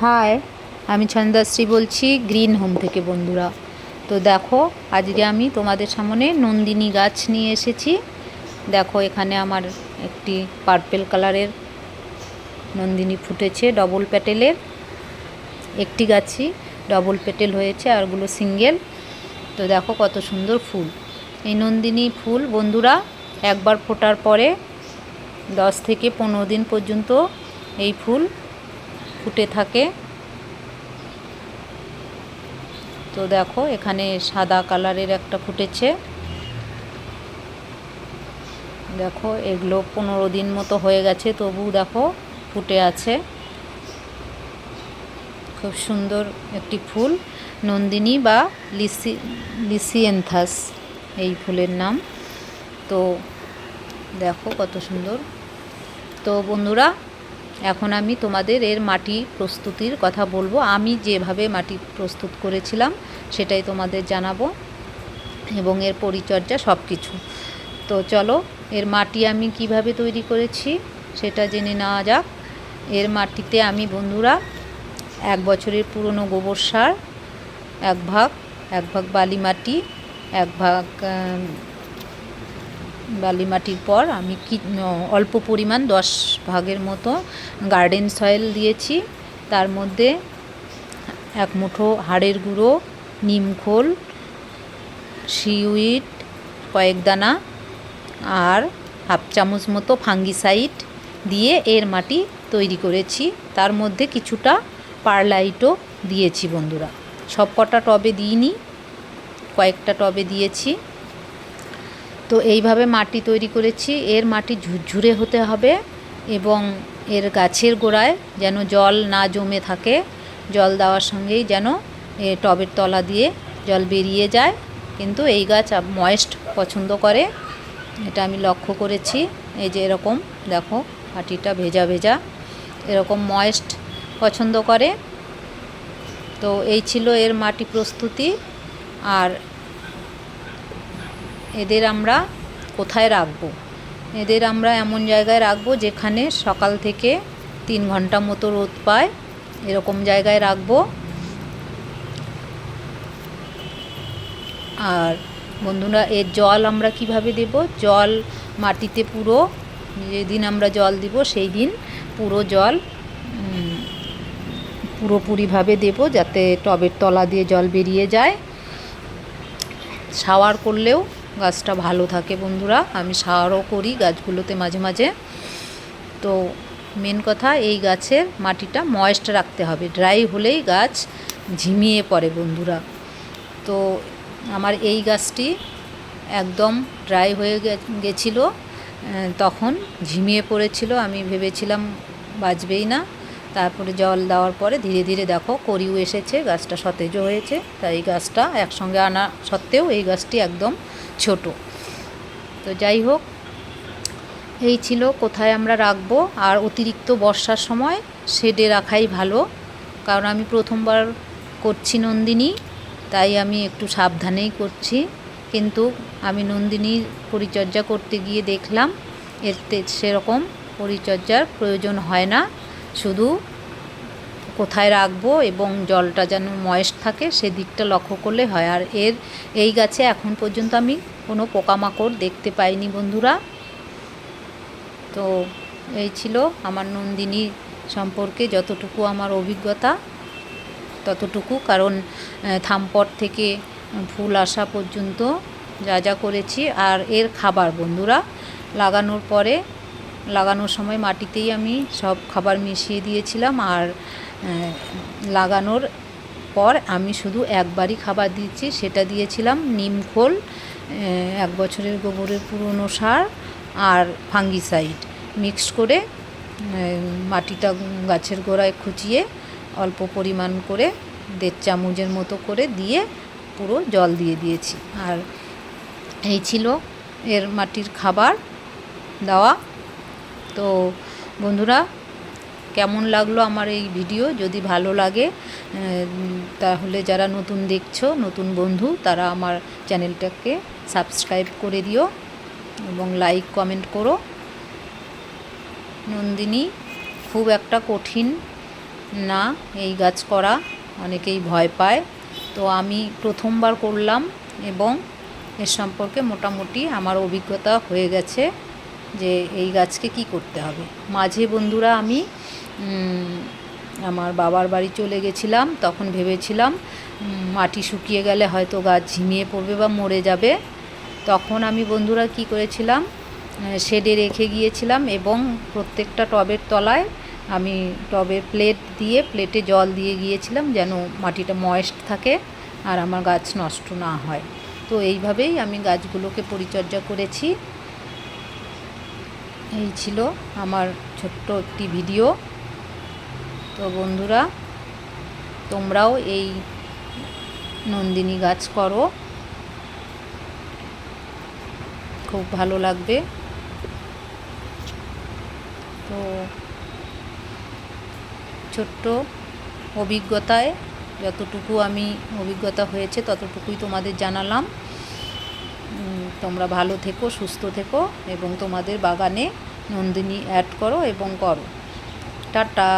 High, আমি ছন্দাশ্রী বলছি green home থেকে, বন্ধুরা। তো দেখো, আজকে আমি তোমাদের সামনে নন্দিনী গাছ নিয়ে এসেছি। দেখো, এখানে আমার একটি পার্পেল কালারের নন্দিনী ফুটেছে ডবল প্যাটেলের একটি গাছই ডবল পেটেল হয়েছে আরগুলো সিঙ্গেল তো দেখো, কত সুন্দর ফুল। এই নন্দিনী ফুল, বন্ধুরা, একবার ফোটার পরে দশ থেকে পনেরো দিন পর্যন্ত এই ফুল ফুটে থাকে। তো দেখো, এখানে সাদা কালারের একটা ফুটেছে। দেখো, এগুলো পনেরো দিন মতো হয়ে গেছে, তবু দেখো ফুটে আছে। খুব সুন্দর একটি ফুল, নন্দিনী বা লিসি, লিসিয়েন্থাস, এই ফুলের নাম। তো দেখো কত সুন্দর। তো বন্ধুরা এখন আমি তোমাদের এর মাটি প্রস্তুতির কথা বলব। আমি যেভাবে মাটি প্রস্তুত করেছিলাম, সেটাই তোমাদের জানাব এবং এর পরিচর্যা সব কিছু তো চলো, এর মাটি আমি কীভাবে তৈরি করেছি সেটা জেনে নেওয়া যাক। এর মাটিতে আমি বন্ধুরা এক বছরের পুরনো গোবর সার, এক ভাগ এক ভাগ বালি মাটি, এক ভাগ বালি মাটির পর আমি কি অল্প পরিমাণ দশ ভাগের মতো গার্ডেন সয়েল দিয়েছি। তার মধ্যে এক মুঠো হাড়ের গুঁড়ো নিমখোল সিউইড কয়েক দানা আর হাফ চামচ মতো ফাঙ্গিসাইড দিয়ে এর মাটি তৈরি করেছি। তার মধ্যে কিছুটা পারলাইটও দিয়েছি বন্ধুরা। সব কটা টবে দিইনি, কয়েকটা টবে দিয়েছি। তো এইভাবে মাটি তৈরি করেছি। এর মাটি ঝুরঝুরে হতে হবে এবং এর গাছের গোড়ায় যেন জল না জমে থাকে, জল দেওয়ার সঙ্গেই যেন এ টবের তলা দিয়ে জল বেরিয়ে যায়। কিন্তু এই গাছ ময়েস্ট পছন্দ করে। এটা আমি লক্ষ্য করেছি। এই যে এরকম, দেখো, মাটিটা ভেজা ভেজা। এরকম ময়েস্ট পছন্দ করে। তো এই ছিল এর মাটি প্রস্তুতি। আর এদের আমরা কোথায় রাখব? এদের আমরা এমন জায়গায় রাখব যেখানে সকাল থেকে তিন ঘণ্টা মতো রোদ পায়। এরকম জায়গায় রাখব। আর বন্ধুরা, এর জল আমরা কীভাবে দেব? জল মাটিতে পুরো, যেদিন আমরা জল দিব সেই দিন পুরো জল পুরোপুরিভাবে দেব যাতে টবের তলা দিয়ে জল বেরিয়ে যায়। শাওয়ার করলেও গাছটা ভালো থাকে বন্ধুরা, আমি সারও করি গাছগুলোতে মাঝে মাঝে। তো মেন কথা এই গাছের মাটিটা ময়েস্ট রাখতে হবে ড্রাই হলেই গাছ ঝিমিয়ে পড়ে বন্ধুরা। তো আমার এই গাছটি একদম ড্রাই হয়ে গেছিল তখন ঝিমিয়ে পড়েছিল, আমি ভেবেছিলাম বাঁচবেই না। তারপরে জল দেওয়ার পরে ধীরে ধীরে দেখো করিও এসেছে, গাছটা সতেজও হয়েছে, তাই এই গাছটা একসঙ্গে আনা সত্ত্বেও এই গাছটি একদম ছোট। তো যাই হোক, এই ছিল কোথায় আমরা রাখব আর অতিরিক্ত বর্ষার সময় শেডে রাখাই ভালো। কারণ আমি প্রথমবার করছি নন্দিনী, তাই আমি একটু সাবধানেই করছি। কিন্তু আমি নন্দিনীর পরিচর্যা করতে গিয়ে দেখলাম, এতে সেরকম পরিচর্যার প্রয়োজন হয় না। শুধু কোথায় রাখব এবং জলটা যেন ময়েস্ট থাকে সেদিকটা লক্ষ্য করলে হয়। আর এর, এই গাছে এখন পর্যন্ত আমি কোনো পোকামাকড় দেখতে পাইনি বন্ধুরা। তো এই ছিল আমার নন্দিনী সম্পর্কে যতটুকু আমার অভিজ্ঞতা, ততটুকু। কারণ থামপট থেকে ফুল আসা পর্যন্ত যা যা করেছি। আর এর খাবার বন্ধুরা, লাগানোর পরে লাগানোর সময় মাটিতেই আমি সব খাবার মিশিয়ে দিয়েছিলাম আর লাগানোর পর আমি শুধু একবারই খাবার দিয়েছি সেটা দিয়েছিলাম নিমখোল এক বছরের গোবরের পুরনো সার আর ফাঙ্গিসাইড মিক্স করে মাটিটা গাছের গোড়ায় খুঁচিয়ে অল্প পরিমাণ করে দেড় চামচের মতো করে দিয়ে পুরো জল দিয়ে দিয়েছি। আর এই ছিল এর মাটির খাবার দেওয়া। তো বন্ধুরা, কেমন লাগল আমার এই ভিডিও? যদি ভালো লাগে তাহলে যারা নতুন দেখছ, নতুন বন্ধু, তারা আমার চ্যানেলটাকে সাবস্ক্রাইব করে দিও এবং লাইক, কমেন্ট করো। নন্দিনী, খুব একটা কঠিন না এই গাছ করা, অনেকেই ভয় পায়। তো আমি প্রথমবার করলাম এবং এর সম্পর্কে মোটামুটি আমার অভিজ্ঞতা হয়ে গেছে। যে এই গাছকে কি করতে হবে। মাঝে বন্ধুরা আমি আমার বাবার বাড়ি চলে গেছিলাম, তখন ভেবেছিলাম মাটি শুকিয়ে গেলে হয়তো গাছ ঝিমিয়ে পড়বে বা মরে যাবে। তখন আমি বন্ধুরা কি করেছিলাম শেডে রেখে গিয়েছিলাম এবং প্রত্যেকটা টবের তলায় আমি টবে প্লেট দিয়ে প্লেটে জল দিয়ে গিয়েছিলাম যেন মাটিটা ময়েস্ট থাকে আর আমার গাছ নষ্ট না হয়। তো এইভাবেই আমি গাছগুলোকে পরিচর্যা করেছি। এই ছিল আমার ছোট্ট একটি ভিডিও। তো বন্ধুরা, তোমরাও এই নন্দিনী গাছ করো। খুব ভালো লাগবে। তো ছোট্ট অভিজ্ঞতায়, যতটুকু আমি অভিজ্ঞতা হয়েছে, ততটুকুই তোমাদের জানালাম। তোমরা ভালো থেকো সুস্থ থেকো এবং তোমাদের বাগানে নন্দিনী অ্যাড করো এবং করো। টাটা।